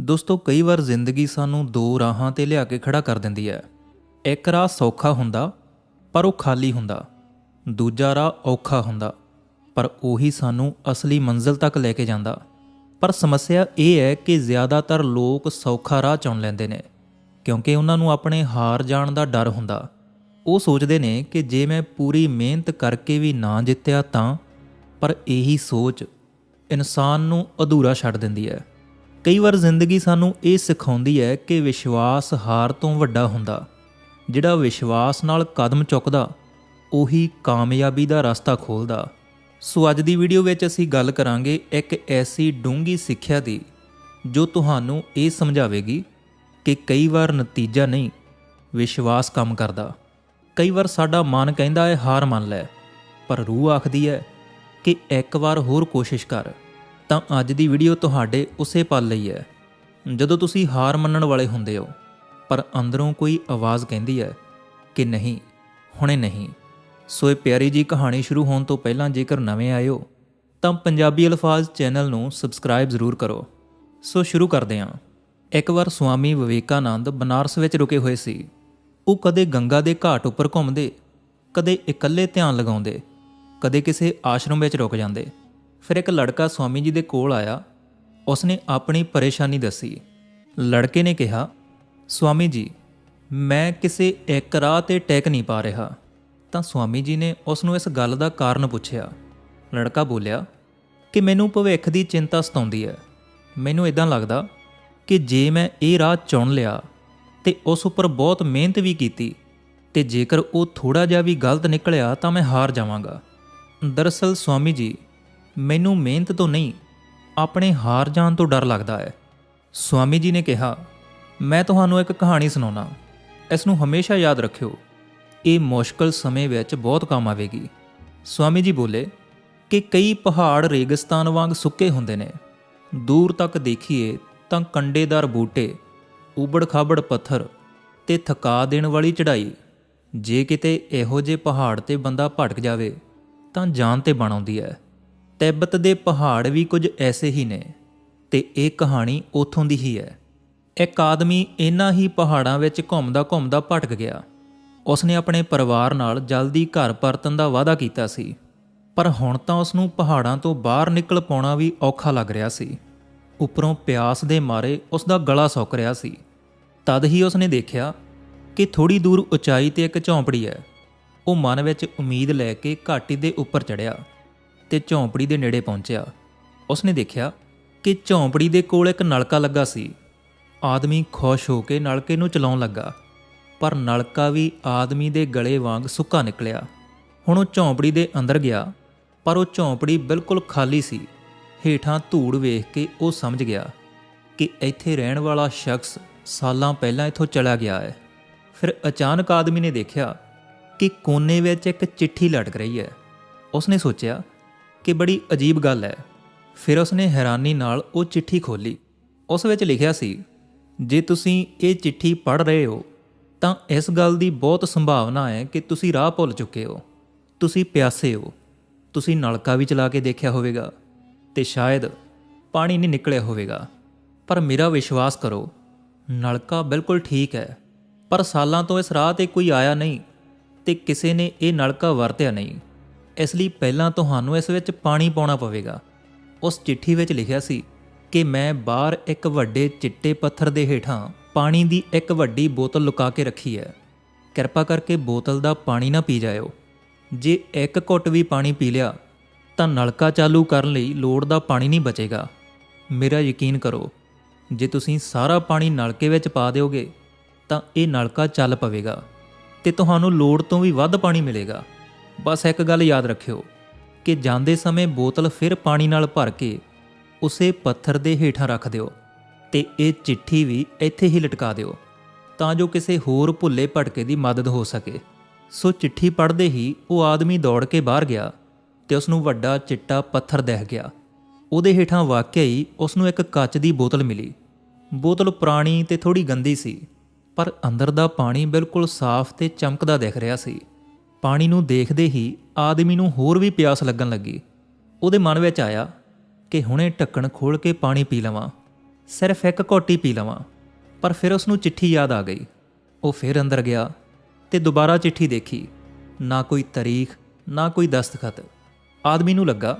ਦੋਸਤੋ, ਕਈ ਵਾਰ ਜ਼ਿੰਦਗੀ ਸਾਨੂੰ ਦੋ ਰਾਹਾਂ ਤੇ ਲਿਆ ਕੇ ਖੜਾ ਕਰ ਦਿੰਦੀ ਹੈ। ਇੱਕ ਰਾਹ ਸੌਖਾ ਹੁੰਦਾ, ਪਰ ਉਹ ਖਾਲੀ ਹੁੰਦਾ। ਦੂਜਾ ਰਾਹ ਔਖਾ ਹੁੰਦਾ, ਪਰ ਉਹੀ ਸਾਨੂੰ ਅਸਲੀ ਮੰਜ਼ਿਲ ਤੱਕ ਲੈ ਕੇ ਜਾਂਦਾ। ਪਰ ਸਮੱਸਿਆ ਇਹ ਹੈ ਕਿ ਜ਼ਿਆਦਾਤਰ ਲੋਕ ਸੌਖਾ ਰਾਹ ਚੁਣ ਲੈਂਦੇ ਨੇ, ਕਿਉਂਕਿ ਉਹਨਾਂ ਨੂੰ ਆਪਣੇ ਹਾਰ ਜਾਣ ਦਾ ਡਰ ਹੁੰਦਾ। ਉਹ ਸੋਚਦੇ ਨੇ ਕਿ ਜੇ ਮੈਂ ਪੂਰੀ ਮਿਹਨਤ ਕਰਕੇ ਵੀ ਨਾ ਜਿੱਤਿਆ ਤਾਂ, ਪਰ ਇਹੀ ਸੋਚ ਇਨਸਾਨ ਨੂੰ ਅਧੂਰਾ ਛੱਡ ਦਿੰਦੀ ਹੈ। ਕਈ ਵਾਰ ਜ਼ਿੰਦਗੀ ਸਾਨੂੰ ਇਹ ਸਿਖਾਉਂਦੀ ਹੈ ਕਿ ਵਿਸ਼ਵਾਸ ਹਾਰ ਤੋਂ ਵੱਡਾ ਹੁੰਦਾ। ਜਿਹੜਾ ਵਿਸ਼ਵਾਸ ਨਾਲ ਕਦਮ ਚੁੱਕਦਾ, ਉਹੀ ਕਾਮਯਾਬੀ ਦਾ ਰਸਤਾ ਖੋਲਦਾ। ਸੋ ਅੱਜ ਦੀ ਵੀਡੀਓ ਵਿੱਚ ਅਸੀਂ ਗੱਲ ਕਰਾਂਗੇ ਇੱਕ ਐਸੀ ਡੂੰਗੀ ਸਿੱਖਿਆ ਦੀ, ਜੋ ਤੁਹਾਨੂੰ ਇਹ ਸਮਝਾਵੇਗੀ ਕਿ ਕਈ ਵਾਰ ਨਤੀਜਾ ਨਹੀਂ, ਵਿਸ਼ਵਾਸ ਕੰਮ ਕਰਦਾ। ਕਈ ਵਾਰ ਸਾਡਾ ਮਨ ਕਹਿੰਦਾ ਹੈ, ਹਾਰ ਮੰਨ ਲੈ। ਪਰ ਰੂਹ ਆਖਦੀ ਹੈ ਕਿ ਇੱਕ ਵਾਰ ਹੋਰ ਕੋਸ਼ਿਸ਼ ਕਰ। ਤਾਂ ਅੱਜ ਦੀ ਵੀਡੀਓ ਤੁਹਾਡੇ ਉਸੇ ਪਲ ਲਈ ਹੈ। ਜਦੋਂ ਤੁਸੀਂ ਹਾਰ ਮੰਨਣ ਵਾਲੇ ਹੁੰਦੇ ਹੋ, ਪਰ ਅੰਦਰੋਂ ਕੋਈ ਆਵਾਜ਼ ਕਹਿੰਦੀ ਹੈ ਕਿ ਨਹੀਂ, ਹੁਣੇ ਨਹੀਂ। ਸੋ ਇਹ ਪਿਆਰੀ ਜੀ ਕਹਾਣੀ ਸ਼ੁਰੂ ਹੋਣ ਤੋਂ ਪਹਿਲਾਂ ਜੇਕਰ ਨਵੇਂ ਆਏ ਹੋ, ਤਾਂ ਪੰਜਾਬੀ ਅਲਫਾਜ਼ ਚੈਨਲ ਨੂੰ ਸਬਸਕ੍ਰਾਈਬ ਜ਼ਰੂਰ ਕਰੋ। ਸੋ ਸ਼ੁਰੂ ਕਰਦੇ ਹਾਂ। ਇੱਕ ਵਾਰ ਸੁਆਮੀ ਵਿਵੇਕਾਨੰਦ ਬਨਾਰਸ ਵਿੱਚ ਰੁਕੇ ਹੋਏ ਸੀ। ਉਹ ਕਦੇ ਗੰਗਾ ਦੇ ਘਾਟ ਉੱਪਰ ਘੁੰਮਦੇ, ਕਦੇ ਇਕੱਲੇ ਧਿਆਨ ਲਗਾਉਂਦੇ, ਕਦੇ ਕਿਸੇ ਆਸ਼ਰਮ ਵਿੱਚ ਰੁਕ ਜਾਂਦੇ। ਫਿਰ ਇੱਕ ਲੜਕਾ ਸਵਾਮੀ ਜੀ ਦੇ ਕੋਲ ਆਇਆ। ਉਸਨੇ ਆਪਣੀ ਪਰੇਸ਼ਾਨੀ ਦੱਸੀ। ਲੜਕੇ ਨੇ ਕਿਹਾ, ਸਵਾਮੀ ਜੀ, ਮੈਂ ਕਿਸੇ ਇੱਕ ਰਾਹ ਤੇ ਟੈਕ ਨਹੀਂ ਪਾ ਰਿਹਾ। ਤਾਂ ਸਵਾਮੀ ਜੀ ਨੇ ਉਸ ਨੂੰ ਇਸ ਗੱਲ ਦਾ ਕਾਰਨ ਪੁੱਛਿਆ। ਲੜਕਾ ਬੋਲਿਆ, ਕਿ ਮੈਨੂੰ ਭਵਿੱਖ ਦੀ ਚਿੰਤਾ ਸਤਾਉਂਦੀ ਹੈ। ਮੈਨੂੰ ਇਦਾਂ ਲੱਗਦਾ ਕਿ ਜੇ ਮੈਂ ਇਹ ਰਾਹ ਚੁਣ ਲਿਆ ਤੇ ਉਸ ਉੱਪਰ ਬਹੁਤ ਮਿਹਨਤ ਵੀ ਕੀਤੀ ਤੇ ਜੇਕਰ ਉਹ ਥੋੜਾ ਜਿਹਾ ਵੀ ਗਲਤ ਨਿਕਲਿਆ ਤਾਂ ਮੈਂ ਹਾਰ ਜਾਵਾਂਗਾ। ਦਰਅਸਲ ਸਵਾਮੀ ਜੀ ਮੈਨੂੰ ਮਿਹਨਤ ਤੋਂ ਨਹੀਂ, ਆਪਣੇ ਹਾਰ ਜਾਣ ਤੋਂ ਡਰ ਲੱਗਦਾ ਹੈ। ਸਵਾਮੀ ਜੀ ਨੇ ਕਿਹਾ, ਮੈਂ ਤੁਹਾਨੂੰ ਇੱਕ ਕਹਾਣੀ ਸੁਣਾਉਣਾ। ਇਸ ਨੂੰ ਹਮੇਸ਼ਾ ਯਾਦ ਰੱਖਿਓ। ਇਹ ਮੁਸ਼ਕਲ ਸਮੇਂ ਵਿੱਚ ਬਹੁਤ ਕੰਮ ਆਵੇਗੀ। ਸਵਾਮੀ ਜੀ ਬੋਲੇ, ਕਿ ਕਈ ਪਹਾੜ ਰੇਗਿਸਤਾਨ ਵਾਂਗ ਸੁੱਕੇ ਹੁੰਦੇ ਨੇ। ਦੂਰ ਤੱਕ ਦੇਖੀਏ ਤਾਂ ਕੰਡੇਦਾਰ ਬੂਟੇ, ਉਬੜ-ਖਾਬੜ ਪੱਥਰ ਤੇ ਥਕਾ ਦੇਣ ਵਾਲੀ ਚੜ੍ਹਾਈ। ਜੇ ਕਿਤੇ ਇਹੋ ਜਿਹੇ ਪਹਾੜ ਤੇ ਬੰਦਾ ਭਟਕ ਜਾਵੇ, ਤਾਂ ਜਾਨ ਤੇ ਬਣ ਆਉਂਦੀ ਹੈ। ਤਿੱਬਤ ਦੇ ਪਹਾੜ ਵੀ ਕੁਝ ਐਸੇ ਹੀ ਨੇ, ਤੇ ਇਹ ਕਹਾਣੀ ਉਥੋਂ ਦੀ ਹੀ ਹੈ। ਇੱਕ ਆਦਮੀ ਇਹਨਾਂ ਹੀ ਪਹਾੜਾਂ ਵਿੱਚ ਘੁੰਮਦਾ ਘੁੰਮਦਾ ਭਟਕ ਗਿਆ। ਉਸਨੇ ਆਪਣੇ ਪਰਿਵਾਰ ਨਾਲ ਜਲਦੀ ਘਰ ਪਰਤਣ ਦਾ ਵਾਅਦਾ ਕੀਤਾ ਸੀ, ਪਰ ਹੁਣ ਤਾਂ ਉਸ ਨੂੰ ਪਹਾੜਾਂ ਤੋਂ ਬਾਹਰ ਨਿਕਲ ਪਾਉਣਾ ਵੀ ਔਖਾ ਲੱਗ ਰਿਹਾ ਸੀ। ਉੱਪਰੋਂ ਪਿਆਸ ਦੇ ਮਾਰੇ ਉਸ ਦਾ ਗਲਾ ਸੁੱਕ ਰਿਹਾ ਸੀ। ਤਦ ਹੀ ਉਸਨੇ ਦੇਖਿਆ ਕਿ ਥੋੜੀ ਦੂਰ ਉਚਾਈ ਤੇ ਇੱਕ ਝੌਂਪੜੀ ਹੈ। ਉਹ ਮਨ ਵਿੱਚ ਉਮੀਦ ਲੈ ਕੇ ਘਾਟੀ ਦੇ ਉੱਪਰ ਚੜ੍ਹਿਆ। ਤੇ ਝੌਂਪੜੀ ਦੇ ਨੇੜੇ ਪਹੁੰਚਿਆ। ਉਸਨੇ ਦੇਖਿਆ ਕਿ ਝੌਂਪੜੀ ਦੇ ਕੋਲ ਇੱਕ ਨਲਕਾ ਲੱਗਾ ਸੀ। ਆਦਮੀ ਖੁਸ਼ ਹੋ ਕੇ ਨਲਕੇ ਨੂੰ ਚਲਾਉਣ ਲੱਗਾ, ਪਰ ਨਲਕਾ ਵੀ ਆਦਮੀ ਦੇ ਗਲੇ ਵਾਂਗ ਸੁੱਕਾ ਨਿਕਲਿਆ। ਹੁਣ ਉਹ ਝੌਂਪੜੀ ਦੇ ਅੰਦਰ ਗਿਆ, ਪਰ ਉਹ ਝੌਂਪੜੀ ਬਿਲਕੁਲ ਖਾਲੀ ਸੀ। ਹੇਠਾਂ ਧੂੜ ਵੇਖ ਕੇ ਉਹ ਸਮਝ ਗਿਆ ਕਿ ਇੱਥੇ ਰਹਿਣ ਵਾਲਾ ਸ਼ਖਸ ਸਾਲਾਂ ਪਹਿਲਾਂ ਇੱਥੋਂ ਚਲਾ ਗਿਆ ਹੈ। ਫਿਰ ਅਚਾਨਕ ਆਦਮੀ ਨੇ ਦੇਖਿਆ ਕਿ ਕੋਨੇ ਵਿੱਚ ਇੱਕ ਚਿੱਠੀ ਲਟਕ ਰਹੀ ਹੈ। ਉਸਨੇ ਸੋਚਿਆ ਕਿ ਬੜੀ ਅਜੀਬ ਗੱਲ ਹੈ। ਫਿਰ ਉਸਨੇ ਹੈਰਾਨੀ ਨਾਲ ਉਹ ਚਿੱਠੀ ਖੋਲੀ ਉਸ ਵਿੱਚ ਲਿਖਿਆ ਸੀ, ਜੇ ਤੁਸੀਂ ਇਹ ਚਿੱਠੀ ਪੜ੍ਹ ਰਹੇ ਹੋ, ਤਾਂ ਇਸ ਗੱਲ ਦੀ ਬਹੁਤ ਸੰਭਾਵਨਾ ਹੈ ਕਿ ਤੁਸੀਂ ਰਾਹ ਭੁੱਲ ਚੁੱਕੇ ਹੋ। ਤੁਸੀਂ ਪਿਆਸੇ ਹੋ। ਤੁਸੀਂ ਨਲਕਾ ਵੀ ਚਲਾ ਕੇ ਦੇਖਿਆ ਹੋਵੇਗਾ ਤੇ ਸ਼ਾਇਦ ਪਾਣੀ ਨਹੀਂ ਨਿਕਲਿਆ ਹੋਵੇਗਾ। ਪਰ ਮੇਰਾ ਵਿਸ਼ਵਾਸ ਕਰੋ, ਨਲਕਾ ਬਿਲਕੁਲ ਠੀਕ ਹੈ, ਪਰ ਸਾਲਾਂ ਤੋਂ ਇਸ ਰਾਹ ਤੇ ਕੋਈ ਆਇਆ ਨਹੀਂ ਤੇ ਕਿਸੇ ਨੇ ਇਹ ਨਲਕਾ ਵਰਤਿਆ ਨਹੀਂ। ਇਸ ਲਈ ਪਹਿਲਾਂ ਤੁਹਾਨੂੰ ਇਸ ਵਿੱਚ ਪਾਣੀ ਪਾਉਣਾ ਪਵੇਗਾ। ਉਸ ਚਿੱਠੀ ਵਿੱਚ ਲਿਖਿਆ ਸੀ ਕਿ ਮੈਂ ਬਾਹਰ ਇੱਕ ਵੱਡੇ ਚਿੱਟੇ ਪੱਥਰ ਦੇ ਹੇਠਾਂ ਪਾਣੀ ਦੀ ਇੱਕ ਵੱਡੀ ਬੋਤਲ ਲੁਕਾ ਕੇ ਰੱਖੀ ਹੈ। ਕਿਰਪਾ ਕਰਕੇ ਬੋਤਲ ਦਾ ਪਾਣੀ ਨਾ ਪੀ ਜਾਇਓ। ਜੇ ਇੱਕ ਘੁੱਟ ਵੀ ਪਾਣੀ ਪੀ ਲਿਆ, ਤਾਂ ਨਲਕਾ ਚਾਲੂ ਕਰਨ ਲਈ ਲੋੜ ਦਾ ਪਾਣੀ ਨਹੀਂ ਬਚੇਗਾ। ਮੇਰਾ ਯਕੀਨ ਕਰੋ, ਜੇ ਤੁਸੀਂ ਸਾਰਾ ਪਾਣੀ ਨਲਕੇ ਵਿੱਚ ਪਾ ਦਿਓਗੇ, ਤਾਂ ਇਹ ਨਲਕਾ ਚੱਲ ਪਵੇਗਾ ਤੇ ਤੁਹਾਨੂੰ ਲੋੜ ਤੋਂ ਵੀ ਵੱਧ ਪਾਣੀ ਮਿਲੇਗਾ। ਬਸ ਇੱਕ ਗੱਲ ਯਾਦ ਰੱਖਿਓ ਕਿ ਜਾਂਦੇ ਸਮੇਂ ਬੋਤਲ ਫਿਰ ਪਾਣੀ ਨਾਲ ਭਰ ਕੇ ਉਸੇ ਪੱਥਰ ਦੇ ਹੇਠਾਂ ਰੱਖ ਦਿਓ ਤੇ ਇਹ ਚਿੱਠੀ ਵੀ ਇੱਥੇ ਹੀ ਲਟਕਾ ਦਿਓ ਤਾਂ ਜੋ ਕਿਸੇ ਹੋਰ ਭੁੱਲੇ ਭਟਕੇ ਦੀ ਮਦਦ ਹੋ ਸਕੇ। ਸੋ ਚਿੱਠੀ ਪੜ੍ਹਦੇ ਹੀ ਉਹ ਆਦਮੀ ਦੌੜ ਕੇ ਬਾਹਰ ਗਿਆ ਤੇ ਉਸ ਨੂੰ ਵੱਡਾ ਚਿੱਟਾ ਪੱਥਰ ਦਿਖ ਗਿਆ। ਉਹਦੇ ਹੇਠਾਂ ਵਾਕਿਆ ਹੀ ਉਸ ਨੂੰ ਇੱਕ ਕੱਚ ਦੀ ਬੋਤਲ ਮਿਲੀ। ਬੋਤਲ ਪੁਰਾਣੀ ਤੇ ਥੋੜੀ ਗੰਦੀ ਸੀ, ਪਰ ਅੰਦਰ ਦਾ ਪਾਣੀ ਬਿਲਕੁਲ ਸਾਫ਼ ਤੇ ਚਮਕਦਾ ਦਿਖ ਰਿਹਾ ਸੀ। ਪਾਣੀ ਨੂੰ ਦੇਖਦੇ ਹੀ ਆਦਮੀ ਨੂੰ ਹੋਰ ਵੀ ਪਿਆਸ ਲੱਗਣ ਲੱਗੀ। ਉਹਦੇ ਮਨ ਵਿੱਚ ਆਇਆ ਕਿ ਹੁਣੇ ਢੱਕਣ ਖੋਲ ਕੇ ਪਾਣੀ ਪੀ ਲਵਾਂ, ਸਿਰਫ ਇੱਕ ਘੋਟੀ ਪੀ ਲਵਾਂ, ਪਰ ਫਿਰ ਉਸ ਨੂੰ ਚਿੱਠੀ ਯਾਦ ਆ ਗਈ। ਉਹ ਫਿਰ ਅੰਦਰ ਗਿਆ ਤੇ ਦੁਬਾਰਾ ਚਿੱਠੀ ਦੇਖੀ। ਨਾ ਕੋਈ ਤਾਰੀਖ, ਨਾ ਕੋਈ ਦਸਤਖਤ। ਆਦਮੀ ਨੂੰ ਲੱਗਾ,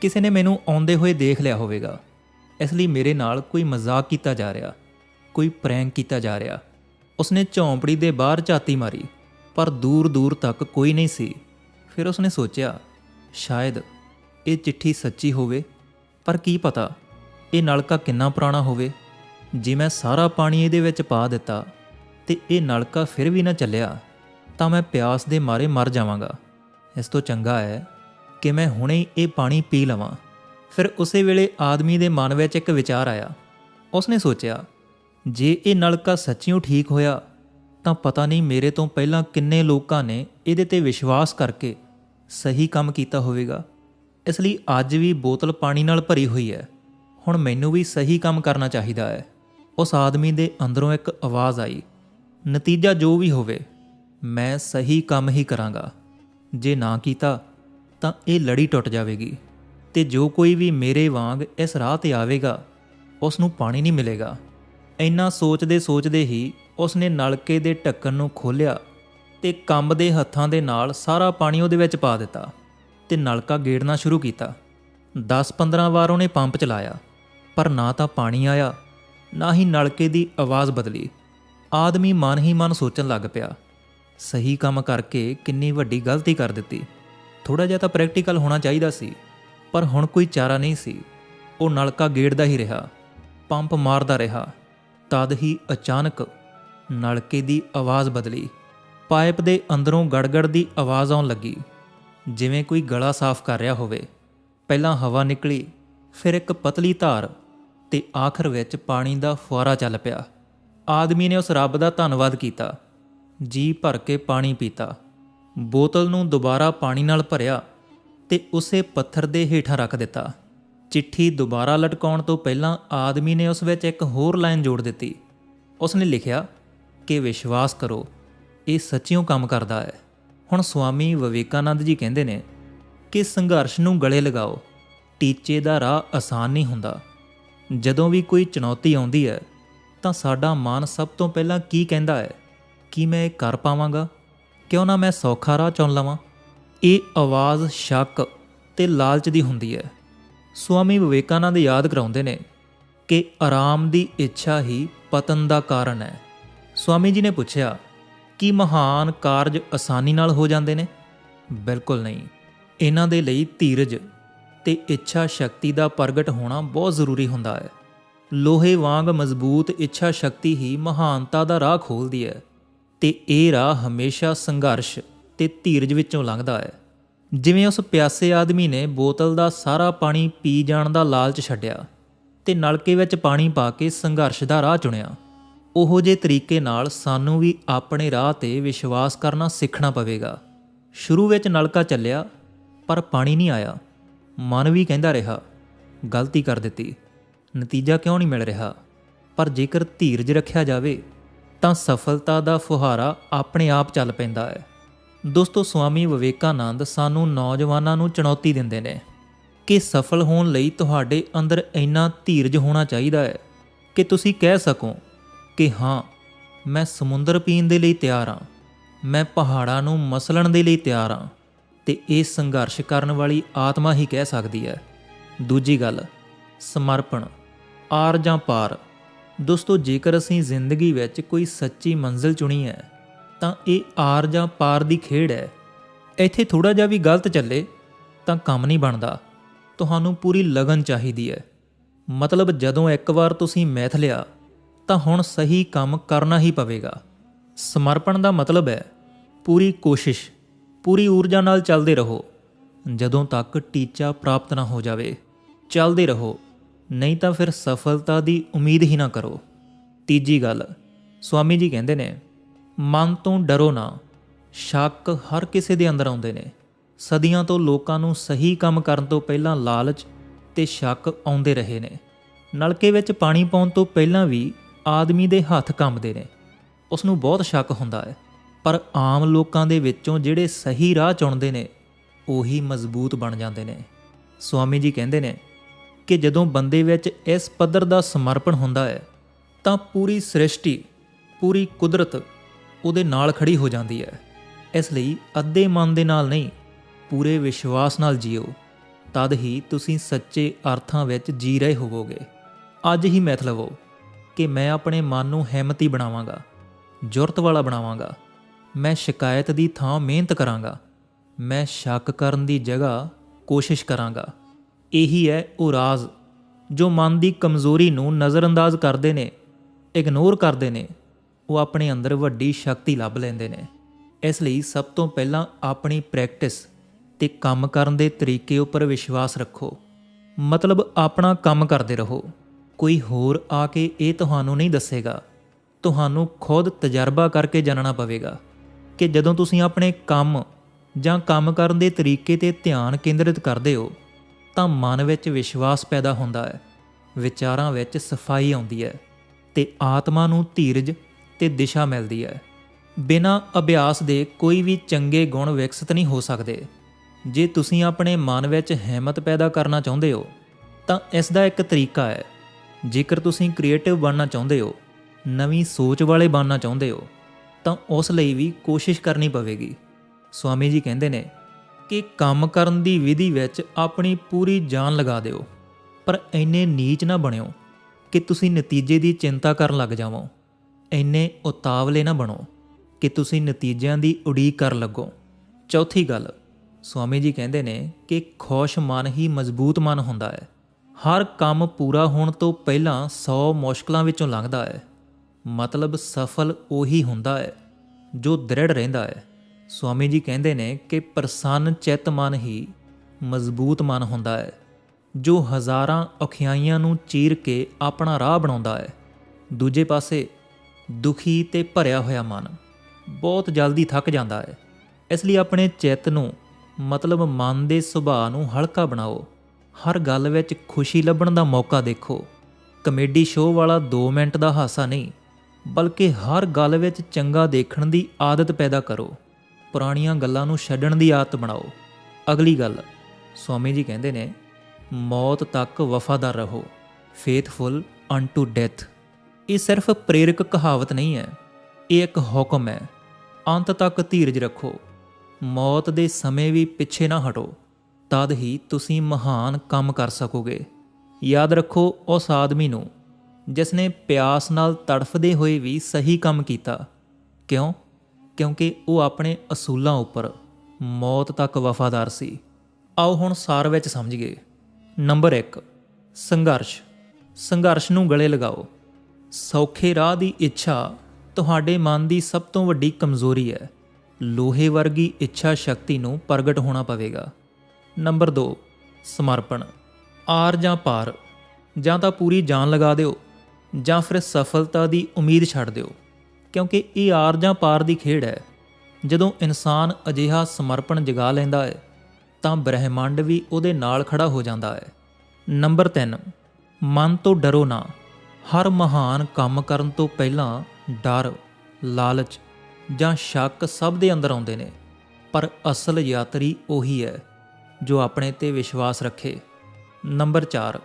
ਕਿਸੇ ਨੇ ਮੈਨੂੰ ਆਉਂਦੇ ਹੋਏ ਦੇਖ ਲਿਆ ਹੋਵੇਗਾ। ਇਸ ਲਈ ਮੇਰੇ ਨਾਲ ਕੋਈ ਮਜ਼ਾਕ ਕੀਤਾ ਜਾ ਰਿਹਾ, ਕੋਈ ਪ੍ਰੈਂਕ ਕੀਤਾ ਜਾ ਰਿਹਾ। ਉਸਨੇ ਝੌਂਪੜੀ ਦੇ ਬਾਹਰ ਝਾਤੀ ਮਾਰੀ। ਪਰ ਦੂਰ ਦੂਰ ਤੱਕ ਕੋਈ ਨਹੀਂ ਸੀ। ਫਿਰ ਉਸਨੇ ਸੋਚਿਆ, ਸ਼ਾਇਦ ਇਹ ਚਿੱਠੀ ਸੱਚੀ ਹੋਵੇ, ਪਰ ਕੀ ਪਤਾ, ਇਹ ਨਲਕਾ ਕਿੰਨਾ ਪੁਰਾਣਾ ਹੋਵੇ। ਜੇ ਮੈਂ ਸਾਰਾ ਪਾਣੀ ਇਹਦੇ ਵਿੱਚ ਪਾ ਦਿੱਤਾ ਤੇ ਇਹ ਨਲਕਾ ਫਿਰ ਵੀ ਨਾ ਚੱਲਿਆ, ਤਾਂ ਮੈਂ ਪਿਆਸ ਦੇ ਮਾਰੇ ਮਰ ਜਾਵਾਂਗਾ। ਇਸ ਤੋਂ ਚੰਗਾ ਹੈ ਕਿ ਮੈਂ ਹੁਣੇ ਇਹ ਪਾਣੀ ਪੀ ਲਵਾਂ। ਫਿਰ ਉਸੇ ਵੇਲੇ ਆਦਮੀ ਦੇ ਮਨ ਵਿੱਚ ਇੱਕ ਵਿਚਾਰ ਆਇਆ। ਉਸਨੇ ਸੋਚਿਆ, ਜੇ ਇਹ ਨਲਕਾ ਸੱਚਿਓ ਠੀਕ ਹੋਇਆ ਤਾਂ ਪਤਾ ਨਹੀਂ ਮੇਰੇ ਤੋਂ ਪਹਿਲਾਂ ਕਿੰਨੇ ਲੋਕਾਂ ਨੇ ਇਹਦੇ ਤੇ ਵਿਸ਼ਵਾਸ ਕਰਕੇ ਸਹੀ ਕੰਮ ਕੀਤਾ ਹੋਵੇਗਾ। ਇਸ ਲਈ ਅੱਜ ਵੀ ਬੋਤਲ ਪਾਣੀ ਨਾਲ ਭਰੀ ਹੋਈ ਹੈ। ਹੁਣ ਮੈਨੂੰ ਵੀ ਸਹੀ ਕੰਮ ਕਰਨਾ ਚਾਹੀਦਾ ਹੈ। ਉਸ ਆਦਮੀ ਦੇ ਅੰਦਰੋਂ ਇੱਕ ਆਵਾਜ਼ ਆਈ। ਨਤੀਜਾ ਜੋ ਵੀ ਹੋਵੇ, ਮੈਂ ਸਹੀ ਕੰਮ ਹੀ ਕਰਾਂਗਾ। ਜੇ ਨਾ ਕੀਤਾ, ਤਾਂ ਇਹ ਲੜੀ ਟੁੱਟ ਜਾਵੇਗੀ। ਤੇ ਜੋ ਕੋਈ ਵੀ ਮੇਰੇ ਵਾਂਗ ਇਸ ਰਾਹ ਤੇ ਆਵੇਗਾ ਉਸ ਨੂੰ ਪਾਣੀ ਨਹੀਂ ਮਿਲੇਗਾ। ਇੰਨਾ ਸੋਚਦੇ ਸੋਚਦੇ ਹੀ ਉਸ ਨੇ ਨਲਕੇ ਦੇ ਢੱਕਣ ਨੂੰ ਖੋਲ੍ਹਿਆ ਤੇ ਕੰਬ ਦੇ ਹੱਥਾਂ ਦੇ ਨਾਲ ਸਾਰਾ ਪਾਣੀ ਉਹਦੇ ਵਿੱਚ ਪਾ ਦਿੱਤਾ ਤੇ ਨਲਕਾ ਗੇੜਨਾ ਸ਼ੁਰੂ ਕੀਤਾ। 10-15 ਵਾਰ ਉਹਨੇ ਪੰਪ ਚਲਾਇਆ, ਪਰ ਨਾ ਤਾਂ ਪਾਣੀ ਆਇਆ, ਨਾ ਹੀ ਨਲਕੇ ਦੀ ਆਵਾਜ਼ ਬਦਲੀ। ਆਦਮੀ ਮਨ ਹੀ ਮਨ ਸੋਚਣ ਲੱਗ ਪਿਆ, ਸਹੀ ਕੰਮ ਕਰਕੇ ਕਿੰਨੀ ਵੱਡੀ ਗਲਤੀ ਕਰ ਦਿੱਤੀ। ਥੋੜਾ ਜਿਹਾ ਤਾਂ ਪ੍ਰੈਕਟੀਕਲ ਹੋਣਾ ਚਾਹੀਦਾ ਸੀ, ਪਰ ਹੁਣ ਕੋਈ ਚਾਰਾ ਨਹੀਂ ਸੀ। ਉਹ ਨਲਕਾ ਗੇੜਦਾ ਹੀ ਰਿਹਾ, ਪੰਪ ਮਾਰਦਾ ਰਿਹਾ। ਤਦ ਹੀ ਅਚਾਨਕ ਨਲਕੇ ਦੀ ਆਵਾਜ਼ ਬਦਲੀ। ਪਾਈਪ ਦੇ ਅੰਦਰੋਂ ਗੜਗੜ ਦੀ ਆਵਾਜ਼ ਆਉਣ ਲੱਗੀ। ਜਿਵੇਂ ਕੋਈ ਗਲਾ ਸਾਫ਼ ਕਰ ਰਿਹਾ ਹੋਵੇ। ਪਹਿਲਾਂ ਹਵਾ ਨਿਕਲੀ, ਫਿਰ ਇੱਕ ਪਤਲੀ ਧਾਰ ਤੇ ਆਖਰ ਵਿੱਚ ਪਾਣੀ ਦਾ ਫੁਆਰਾ ਚੱਲ ਪਿਆ। ਆਦਮੀ ਨੇ ਉਸ ਰੱਬ ਦਾ ਧੰਨਵਾਦ ਕੀਤਾ। ਜੀ ਭਰ ਕੇ ਪਾਣੀ ਪੀਤਾ। ਬੋਤਲ ਨੂੰ ਦੁਬਾਰਾ ਪਾਣੀ ਨਾਲ ਭਰਿਆ ਤੇ ਉਸੇ ਪੱਥਰ ਦੇ ਹੇਠਾਂ ਰੱਖ ਦਿੱਤਾ। ਚਿੱਠੀ ਦੁਬਾਰਾ ਲਟਕਾਉਣ ਤੋਂ ਪਹਿਲਾਂ ਆਦਮੀ ਨੇ ਉਸ ਵਿੱਚ ਇੱਕ ਹੋਰ ਲਾਈਨ ਜੋੜ ਦਿੱਤੀ। ਉਸ ਨੇ ਲਿਖਿਆ ਕਿ ਵਿਸ਼ਵਾਸ ਕਰੋ, ਇਹ ਸੱਚਿਓ ਕੰਮ ਕਰਦਾ ਹੈ। ਹੁਣ ਸਵਾਮੀ ਵਿਵੇਕਾਨੰਦ ਜੀ ਕਹਿੰਦੇ ਨੇ ਕਿ ਸੰਘਰਸ਼ ਨੂੰ ਗਲੇ ਲਗਾਓ, ਟੀਚੇ ਦਾ ਰਾਹ ਆਸਾਨ ਨਹੀਂ ਹੁੰਦਾ। ਜਦੋਂ ਵੀ ਕੋਈ ਚੁਣੌਤੀ ਆਉਂਦੀ ਹੈ, ਤਾਂ ਸਾਡਾ ਮਨ ਸਭ ਤੋਂ ਪਹਿਲਾਂ ਕੀ ਕਹਿੰਦਾ ਹੈ? ਕੀ ਮੈਂ ਇਹ ਕਰ ਪਾਵਾਂਗਾ? ਕਿਉਂ ਨਾ ਮੈਂ ਸੌਖਾ ਰਾਹ ਚੁਣ ਲਵਾਂ? ਇਹ ਆਵਾਜ਼ ਸ਼ੱਕ ਤੇ ਲਾਲਚ ਦੀ ਹੁੰਦੀ ਹੈ। ਸਵਾਮੀ ਵਿਵੇਕਾਨੰਦ ਯਾਦ ਕਰਾਉਂਦੇ ਨੇ ਕਿ ਆਰਾਮ ਦੀ ਇੱਛਾ ਹੀ ਪਤਨ ਦਾ ਕਾਰਨ ਹੈ। ਸਵਾਮੀ ਜੀ ਨੇ ਪੁੱਛਿਆ, ਕੀ ਮਹਾਨ ਕਾਰਜ ਆਸਾਨੀ ਨਾਲ ਹੋ ਜਾਂਦੇ ਨੇ? ਬਿਲਕੁਲ ਨਹੀਂ। ਇਹਨਾਂ ਦੇ ਲਈ ਧੀਰਜ ਤੇ ਇੱਛਾ ਸ਼ਕਤੀ ਦਾ ਪ੍ਰਗਟ ਹੋਣਾ ਬਹੁਤ ਜ਼ਰੂਰੀ ਹੁੰਦਾ ਹੈ। ਲੋਹੇ ਵਾਂਗ ਮਜ਼ਬੂਤ ਇੱਛਾ ਸ਼ਕਤੀ ਹੀ ਮਹਾਨਤਾ ਦਾ ਰਾਹ ਖੋਲਦੀ ਹੈ ਤੇ ਇਹ ਰਾਹ ਹਮੇਸ਼ਾ ਸੰਘਰਸ਼ ਤੇ ਧੀਰਜ ਵਿੱਚੋਂ ਲੰਘਦਾ ਹੈ। ਜਿਵੇਂ ਉਸ ਪਿਆਸੇ ਆਦਮੀ ਨੇ ਬੋਤਲ ਦਾ ਸਾਰਾ ਪਾਣੀ ਪੀ ਜਾਣ ਦਾ ਲਾਲਚ ਛੱਡਿਆ ਤੇ ਨਲਕੇ ਵਿੱਚ ਪਾਣੀ ਪਾ ਕੇ ਸੰਘਰਸ਼ ਦਾ ਰਾਹ ਚੁਣਿਆ। ਉਹੋ ਜੇ ਤਰੀਕੇ ਨਾਲ ਸਾਨੂੰ ਵੀ ਆਪਣੇ ਰਾਹ ਤੇ ਵਿਸ਼ਵਾਸ ਕਰਨਾ ਸਿੱਖਣਾ ਪਵੇਗਾ। ਸ਼ੁਰੂ ਵਿੱਚ ਨਲਕਾ ਚੱਲਿਆ, ਪਰ ਪਾਣੀ ਨਹੀਂ ਆਇਆ। ਮਨ ਵੀ ਕਹਿੰਦਾ ਰਿਹਾ, ਗਲਤੀ ਕਰ ਦਿੱਤੀ। ਨਤੀਜਾ ਕਿਉਂ ਨਹੀਂ ਮਿਲ ਰਿਹਾ? ਪਰ ਜੇਕਰ ਧੀਰਜ ਰੱਖਿਆ ਜਾਵੇ, ਤਾਂ ਸਫਲਤਾ ਦਾ ਫੁਹਾਰਾ ਆਪਣੇ ਆਪ ਚੱਲ ਪੈਂਦਾ ਹੈ। ਦੋਸਤੋ ਸਵਾਮੀ ਵਿਵੇਕਾਨੰਦ ਸਾਨੂੰ ਨੌਜਵਾਨਾਂ ਨੂੰ ਚੁਣੌਤੀ ਦਿੰਦੇ ਨੇ ਕਿ ਸਫਲ ਹੋਣ ਲਈ ਤੁਹਾਡੇ ਅੰਦਰ ਇੰਨਾ ਧੀਰਜ ਹੋਣਾ ਚਾਹੀਦਾ ਹੈ ਕਿ ਤੁਸੀਂ ਕਹਿ ਸਕੋ ਕਿ ਹਾਂ, ਮੈਂ ਸਮੁੰਦਰ ਪੀਣ ਦੇ ਲਈ ਤਿਆਰ ਹਾਂ। ਮੈਂ ਪਹਾੜਾਂ ਨੂੰ ਮਸਲਣ ਦੇ ਲਈ ਤਿਆਰ ਹਾਂ ਤੇ ਇਹ ਸੰਘਰਸ਼ ਕਰਨ ਵਾਲੀ ਆਤਮਾ ਹੀ ਕਹਿ ਸਕਦੀ ਹੈ। ਦੂਜੀ ਗੱਲ, ਸਮਰਪਣ, ਆਰ ਜਾਂ ਪਾਰ। ਦੋਸਤੋ, ਜੇਕਰ ਅਸੀਂ ਜ਼ਿੰਦਗੀ ਵਿੱਚ ਕੋਈ ਸੱਚੀ ਮੰਜ਼ਿਲ ਚੁਣੀ ਹੈ, ਤਾਂ ਇਹ ਆਰ ਜਾਂ ਪਾਰ ਦੀ ਖੇਡ ਹੈ। ਇੱਥੇ ਥੋੜਾ ਜਿਹਾ ਵੀ ਗਲਤ ਚੱਲੇ, ਤਾਂ ਕੰਮ ਨਹੀਂ ਬਣਦਾ। ਤੁਹਾਨੂੰ ਪੂਰੀ ਲਗਨ ਚਾਹੀਦੀ ਹੈ। ਮਤਲਬ ਜਦੋਂ ਇੱਕ ਵਾਰ ਤੁਸੀਂ ਮੈਥ ਲਿਆ ਤਾਂ ਹੁਣ ਸਹੀ ਕੰਮ ਕਰਨਾ ਹੀ ਪਵੇਗਾ। ਸਮਰਪਣ ਦਾ ਮਤਲਬ ਹੈ, ਪੂਰੀ ਕੋਸ਼ਿਸ਼, ਪੂਰੀ ਊਰਜਾ ਨਾਲ ਚੱਲਦੇ ਰਹੋ। ਜਦੋਂ ਤੱਕ ਟੀਚਾ ਪ੍ਰਾਪਤ ਨਾ ਹੋ ਜਾਵੇ, ਚੱਲਦੇ ਰਹੋ। ਨਹੀਂ ਤਾਂ ਫਿਰ ਸਫਲਤਾ ਦੀ ਉਮੀਦ ਹੀ ਨਾ ਕਰੋ। ਤੀਜੀ ਗੱਲ, ਸਵਾਮੀ ਜੀ ਕਹਿੰਦੇ ਨੇ, ਮਨ ਤੋਂ ਡਰੋ ਨਾ। ਸ਼ੱਕ ਹਰ ਕਿਸੇ ਦੇ ਅੰਦਰ ਆਉਂਦੇ ਨੇ। ਸਦੀਆਂ ਤੋਂ ਲੋਕਾਂ ਨੂੰ ਸਹੀ ਕੰਮ ਕਰਨ ਤੋਂ ਪਹਿਲਾਂ ਲਾਲਚ ਤੇ ਸ਼ੱਕ ਆਉਂਦੇ ਰਹੇ ਨੇ। ਨਲਕੇ ਵਿੱਚ ਪਾਣੀ ਪਾਉਣ ਤੋਂ ਪਹਿਲਾਂ ਵੀ ਆਦਮੀ ਦੇ ਹੱਥ ਕੰਬਦੇ ਨੇ। ਉਸ ਨੂੰ ਬਹੁਤ ਸ਼ੱਕ ਹੁੰਦਾ ਹੈ, ਪਰ ਆਮ ਲੋਕਾਂ ਦੇ ਵਿੱਚੋਂ ਜਿਹੜੇ ਸਹੀ ਰਾਹ ਚੁਣਦੇ ਨੇ, ਉਹੀ ਮਜ਼ਬੂਤ ਬਣ ਜਾਂਦੇ ਨੇ। ਸਵਾਮੀ ਜੀ ਕਹਿੰਦੇ ਨੇ ਕਿ ਜਦੋਂ ਬੰਦੇ ਵਿੱਚ ਇਸ ਪੱਧਰ ਦਾ ਸਮਰਪਣ ਹੁੰਦਾ ਹੈ, ਤਾਂ ਪੂਰੀ ਸ੍ਰਿਸ਼ਟੀ, ਪੂਰੀ ਕੁਦਰਤ ਉਹਦੇ ਨਾਲ ਖੜੀ ਹੋ ਜਾਂਦੀ ਹੈ। ਇਸ ਲਈ ਅੱਧੇ ਮਨ ਦੇ ਨਾਲ ਨਹੀਂ, ਪੂਰੇ ਵਿਸ਼ਵਾਸ ਨਾਲ ਜੀਓ। ਤਦ ਹੀ ਤੁਸੀਂ ਸੱਚੇ ਅਰਥਾਂ ਵਿੱਚ ਜੀ ਰਹੇ ਹੋਵੋਗੇ। ਅੱਜ ਹੀ ਮੈਥ ਲਵੋ। ਕਿ ਮੈਂ ਆਪਣੇ ਮਨ ਨੂੰ ਹਿੰਮਤੀ ਬਣਾਵਾਂਗਾ, ਜੁਰਤ ਵਾਲਾ ਬਣਾਵਾਂਗਾ। ਮੈਂ ਸ਼ਿਕਾਇਤ ਦੀ ਥਾਂ ਮਿਹਨਤ ਕਰਾਂਗਾ। ਮੈਂ ਸ਼ੱਕ ਕਰਨ ਦੀ ਜਗ੍ਹਾ ਕੋਸ਼ਿਸ਼ ਕਰਾਂਗਾ। ਇਹੀ ਹੈ ਉਹ ਰਾਜ਼, ਜੋ ਮਨ ਦੀ ਕਮਜ਼ੋਰੀ ਨੂੰ ਨਜ਼ਰਅੰਦਾਜ਼ ਕਰਦੇ ਨੇ, ਇਗਨੋਰ ਕਰਦੇ ਨੇ। ਉਹ ਆਪਣੇ ਅੰਦਰ ਵੱਡੀ ਸ਼ਕਤੀ ਲੱਭ ਲੈਂਦੇ ਨੇ। ਇਸ ਲਈ ਸਭ ਤੋਂ ਪਹਿਲਾਂ ਆਪਣੀ ਪ੍ਰੈਕਟਿਸ ਤੇ ਕੰਮ ਕਰਨ ਦੇ ਤਰੀਕੇ ਉੱਪਰ ਵਿਸ਼ਵਾਸ ਰੱਖੋ। ਮਤਲਬ ਆਪਣਾ ਕੰਮ ਕਰਦੇ ਰਹੋ। ਕੋਈ ਹੋਰ ਆ ਕੇ ਇਹ ਤੁਹਾਨੂੰ ਨਹੀਂ ਦੱਸੇਗਾ। ਤੁਹਾਨੂੰ ਖੁਦ ਤਜਰਬਾ ਕਰਕੇ ਜਾਣਨਾ ਪਵੇਗਾ ਕਿ ਜਦੋਂ ਤੁਸੀਂ ਆਪਣੇ ਕੰਮ ਜਾਂ ਕੰਮ ਕਰਨ ਦੇ ਤਰੀਕੇ ਤੇ ਧਿਆਨ ਕੇਂਦਰਿਤ ਕਰਦੇ ਹੋ, ਤਾਂ ਮਨ ਵਿੱਚ ਵਿਸ਼ਵਾਸ ਪੈਦਾ ਹੁੰਦਾ ਹੈ, ਵਿਚਾਰਾਂ ਵਿੱਚ ਸਫ਼ਾਈ ਆਉਂਦੀ ਹੈ ਤੇ ਆਤਮਾ ਨੂੰ ਧੀਰਜ ਤੇ ਦਿਸ਼ਾ ਮਿਲਦੀ ਹੈ। ਬਿਨਾਂ ਅਭਿਆਸ ਦੇ ਕੋਈ ਵੀ ਚੰਗੇ ਗੁਣ ਵਿਕਸਿਤ ਨਹੀਂ ਹੋ ਸਕਦੇ। ਜੇ ਤੁਸੀਂ ਆਪਣੇ ਮਨ ਵਿੱਚ ਹਿੰਮਤ ਪੈਦਾ ਕਰਨਾ ਚਾਹੁੰਦੇ ਹੋ, ਤਾਂ ਇਸ ਦਾ ਇੱਕ ਤਰੀਕਾ ਹੈ। ਜੇਕਰ ਤੁਸੀਂ ਕ੍ਰੀਏਟਿਵ ਬਣਨਾ ਚਾਹੁੰਦੇ ਹੋ, ਨਵੀਂ ਸੋਚ ਵਾਲੇ ਬਣਨਾ ਚਾਹੁੰਦੇ ਹੋ, ਤਾਂ ਉਸ ਲਈ ਵੀ ਕੋਸ਼ਿਸ਼ ਕਰਨੀ ਪਵੇਗੀ। ਸਵਾਮੀ ਜੀ ਕਹਿੰਦੇ ਨੇ ਕਿ ਕੰਮ ਕਰਨ ਦੀ ਵਿਧੀ ਵਿੱਚ ਆਪਣੀ ਪੂਰੀ ਜਾਨ ਲਗਾ ਦਿਓ, ਪਰ ਇੰਨੇ ਨੀਚ ਨਾ ਬਣਿਓ ਕਿ ਤੁਸੀਂ ਨਤੀਜੇ ਦੀ ਚਿੰਤਾ ਕਰਨ ਲੱਗ ਜਾਵੋ। ਇੰਨੇ ਉਤਾਵਲੇ ਨਾ ਬਣੋ ਕਿ ਤੁਸੀਂ ਨਤੀਜਿਆਂ ਦੀ ਉਡੀਕ ਕਰਨ ਲੱਗੋ। ਚੌਥੀ ਗੱਲ ਸਵਾਮੀ ਜੀ ਕਹਿੰਦੇ ਨੇ ਕਿ ਖੁਸ਼ ਮਨ ਹੀ ਮਜ਼ਬੂਤ ਮਨ ਹੁੰਦਾ ਹੈ। ਹਰ ਕੰਮ ਪੂਰਾ ਹੋਣ ਤੋਂ ਪਹਿਲਾਂ 100 ਮੁਸ਼ਕਲਾਂ ਵਿੱਚੋਂ ਲੰਘਦਾ ਹੈ। ਮਤਲਬ ਸਫਲ ਉਹੀ ਹੁੰਦਾ ਹੈ, ਜੋ ਦ੍ਰਿੜ ਰਹਿੰਦਾ ਹੈ। ਸਵਾਮੀ ਜੀ ਕਹਿੰਦੇ ਨੇ ਕਿ ਪ੍ਰਸੰਨ ਚਿੱਤ ਮਨ ਹੀ ਮਜ਼ਬੂਤ ਮਨ ਹੁੰਦਾ ਹੈ, ਜੋ ਹਜ਼ਾਰਾਂ ਔਖਿਆਈਆਂ ਨੂੰ ਚੀਰ ਕੇ ਆਪਣਾ ਰਾਹ ਬਣਾਉਂਦਾ ਹੈ। ਦੂਜੇ ਪਾਸੇ ਦੁਖੀ ਤੇ ਭਰਿਆ ਹੋਇਆ ਮਨ ਬਹੁਤ ਜਲਦੀ ਥੱਕ ਜਾਂਦਾ ਹੈ। ਇਸ ਲਈ ਆਪਣੇ ਚਿੱਤ ਨੂੰ ਮਤਲਬ ਮਨ ਦੇ ਸੁਭਾਅ ਨੂੰ ਹਲਕਾ ਬਣਾਓ। ਹਰ ਗੱਲ ਵਿੱਚ ਖੁਸ਼ੀ ਲੱਭਣ ਦਾ ਮੌਕਾ ਦੇਖੋ। ਕਮੇਡੀ ਸ਼ੋਅ ਵਾਲਾ 2 ਮਿੰਟ ਦਾ ਹਾਸਾ ਨਹੀਂ, ਬਲਕਿ ਹਰ ਗੱਲ ਵਿੱਚ ਚੰਗਾ ਦੇਖਣ ਦੀ ਆਦਤ ਪੈਦਾ ਕਰੋ। ਪੁਰਾਣੀਆਂ ਗੱਲਾਂ ਨੂੰ ਛੱਡਣ ਦੀ ਆਦਤ ਬਣਾਓ। ਅਗਲੀ ਗੱਲ, ਸਵਾਮੀ ਜੀ ਕਹਿੰਦੇ ਨੇ, ਮੌਤ ਤੱਕ ਵਫਾਦਾਰ ਰਹੋ ਫੇਥਫੁਲ ਅਨਟੂ ਡੈਥ ਇਹ ਸਿਰਫ ਪ੍ਰੇਰਕ ਕਹਾਵਤ ਨਹੀਂ ਹੈ, ਇਹ ਇੱਕ ਹੁਕਮ ਹੈ। ਅੰਤ ਤੱਕ ਧੀਰਜ ਰੱਖੋ। ਮੌਤ ਦੇ ਸਮੇਂ ਵੀ ਪਿੱਛੇ ਨਾ ਹਟੋ। ਤਦ ਹੀ ਤੁਸੀਂ ਮਹਾਨ ਕੰਮ ਕਰ ਸਕੋਗੇ। ਯਾਦ ਰੱਖੋ ਉਸ ਆਦਮੀ ਨੂੰ ਜਿਸ ਨੇ ਪਿਆਸ ਨਾਲ ਤੜਫਦੇ ਹੋਏ ਵੀ ਸਹੀ ਕੰਮ ਕੀਤਾ। ਕਿਉਂ? ਕਿਉਂਕਿ ਉਹ ਆਪਣੇ ਅਸੂਲਾਂ ਉੱਪਰ ਮੌਤ ਤੱਕ ਵਫਾਦਾਰ ਸੀ। ਆਓ ਹੁਣ ਸਾਰ ਵਿੱਚ ਸਮਝੀਏ। ਨੰਬਰ 1 ਸੰਘਰਸ਼। ਸੰਘਰਸ਼ ਨੂੰ ਗਲੇ ਲਗਾਓ। ਸੌਖੇ ਰਾਹ ਦੀ ਇੱਛਾ ਤੁਹਾਡੇ ਮਨ ਦੀ ਸਭ ਤੋਂ ਵੱਡੀ ਕਮਜ਼ੋਰੀ ਹੈ। ਲੋਹੇ ਵਰਗੀ ਇੱਛਾ ਸ਼ਕਤੀ ਨੂੰ ਪ੍ਰਗਟ ਹੋਣਾ ਪਵੇਗਾ। ਨੰਬਰ 2 ਸਮਰਪਣ। ਆਰ ਜਾਂ ਪਾਰ, ਜਾਂ ਤਾਂ ਪੂਰੀ ਜਾਨ ਲਗਾ ਦਿਓ, ਜਾਂ ਫਿਰ ਸਫਲਤਾ ਦੀ ਉਮੀਦ ਛੱਡ ਦਿਓ। ਕਿਉਂਕਿ ਇਹ ਆਰ ਜਾਂ ਪਾਰ ਦੀ ਖੇਡ ਹੈ। ਜਦੋਂ ਇਨਸਾਨ ਅਜਿਹਾ ਸਮਰਪਣ ਜਗਾ ਲੈਂਦਾ ਹੈ, ਤਾਂ ਬ੍ਰਹਿਮੰਡ ਵੀ ਉਹਦੇ ਨਾਲ ਖੜਾ ਹੋ ਜਾਂਦਾ ਹੈ। ਨੰਬਰ 3 ਮਨ ਤੋਂ ਡਰੋ ਨਾ। ਹਰ ਮਹਾਨ ਕੰਮ ਕਰਨ ਤੋਂ ਪਹਿਲਾਂ ਡਰ, ਲਾਲਚ ਜਾਂ ਸ਼ੱਕ ਸਭ ਦੇ ਅੰਦਰ ਆਉਂਦੇ ਨੇ, ਪਰ ਅਸਲ ਯਾਤਰੀ ਉਹੀ ਹੈ। ਜੋ ਆਪਣੇ ਤੇ ਵਿਸ਼ਵਾਸ ਰੱਖੇ। ਨੰਬਰ 4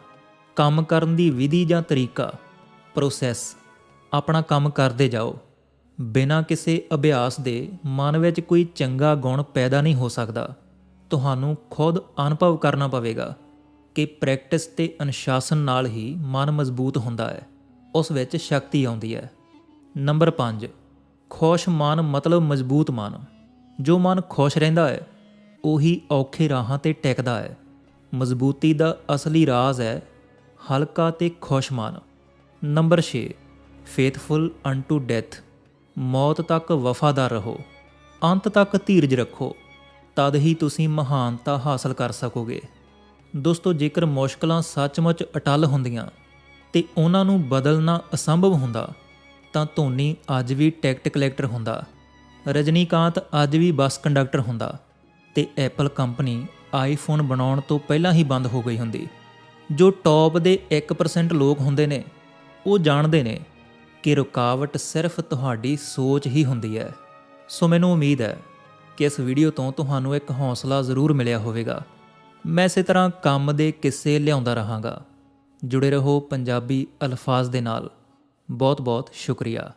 ਕੰਮ ਕਰਨ ਦੀ ਵਿਧੀ ਜਾਂ ਤਰੀਕਾ। ਪ੍ਰੋਸੈਸ ਆਪਣਾ ਕੰਮ ਕਰਦੇ ਜਾਓ। ਬਿਨਾਂ ਕਿਸੇ ਅਭਿਆਸ ਦੇ ਮਨ ਵਿੱਚ ਕੋਈ ਚੰਗਾ ਗੁਣ ਪੈਦਾ ਨਹੀਂ ਹੋ ਸਕਦਾ। ਤੁਹਾਨੂੰ ਖੁਦ ਅਨੁਭਵ ਕਰਨਾ ਪਵੇਗਾ ਕਿ ਪ੍ਰੈਕਟਿਸ ਤੇ ਅਨੁਸ਼ਾਸਨ ਨਾਲ ਹੀ ਮਨ ਮਜ਼ਬੂਤ ਹੁੰਦਾ ਹੈ। ਉਸ ਵਿੱਚ ਸ਼ਕਤੀ ਆਉਂਦੀ ਹੈ। ਨੰਬਰ 5 ਖੁਸ਼ ਮਨ ਮਤਲਬ ਮਜ਼ਬੂਤ ਮਨ। ਜੋ ਮਨ ਖੁਸ਼ ਰਹਿੰਦਾ ਹੈ ਉਹੀ ਔਖੇ ਰਾਹਾਂ ਤੇ ਟਿਕਦਾ ਹੈ। ਮਜ਼ਬੂਤੀ ਦਾ ਅਸਲੀ ਰਾਜ਼ ਹੈ ਹਲਕਾ ਤੇ ਖੁਸ਼ ਮਨ ਨੰਬਰ 6 ਫੇਥਫੁਲ ਅਨਟੂ ਡੈਥ ਮੌਤ ਤੱਕ ਵਫਾਦਾਰ ਰਹੋ। ਅੰਤ ਤੱਕ ਧੀਰਜ ਰੱਖੋ। ਤਦ ਹੀ ਤੁਸੀਂ ਮਹਾਨਤਾ ਹਾਸਲ ਕਰ ਸਕੋਗੇ। ਦੋਸਤੋ, ਜੇਕਰ ਮੁਸ਼ਕਲਾਂ ਸੱਚਮੁੱਚ ਅਟਲ ਹੁੰਦੀਆਂ ਤੇ ਉਹਨਾਂ ਨੂੰ ਬਦਲਣਾ ਅਸੰਭਵ ਹੁੰਦਾ, ਤਾਂ ਧੋਨੀ ਅੱਜ ਵੀ ਟਿਕਟ ਕਲੈਕਟਰ ਹੁੰਦਾ। ਰਜਨੀਕਾਂਤ ਅੱਜ ਵੀ ਬੱਸ ਕੰਡਕਟਰ ਹੁੰਦਾ। ਤੇ ਐਪਲ ਕੰਪਨੀ ਆਈਫੋਨ ਬਣਾਉਣ ਤੋਂ ਪਹਿਲਾਂ ਹੀ ਬੰਦ ਹੋ ਗਈ ਹੁੰਦੀ। ਜੋ ਟੌਪ ਦੇ 1% ਲੋਕ ਹੁੰਦੇ ਨੇ, ਉਹ ਜਾਣਦੇ ਨੇ ਕਿ ਰੁਕਾਵਟ ਸਿਰਫ ਤੁਹਾਡੀ ਸੋਚ ਹੀ ਹੁੰਦੀ ਹੈ। ਸੋ ਮੈਨੂੰ ਉਮੀਦ ਹੈ ਕਿ ਇਸ ਵੀਡੀਓ ਤੋਂ ਤੁਹਾਨੂੰ ਇੱਕ ਹੌਸਲਾ ਜ਼ਰੂਰ ਮਿਲਿਆ ਹੋਵੇਗਾ। ਮੈਂ ਇਸੇ ਤਰ੍ਹਾਂ ਕੰਮ ਦੇ ਕਿੱਸੇ ਲਿਆਉਂਦਾ ਰਹਾਂਗਾ। ਜੁੜੇ ਰਹੋ ਪੰਜਾਬੀ ਅਲਫਾਜ਼ ਦੇ ਨਾਲ। ਬਹੁਤ ਬਹੁਤ ਸ਼ੁਕਰੀਆ।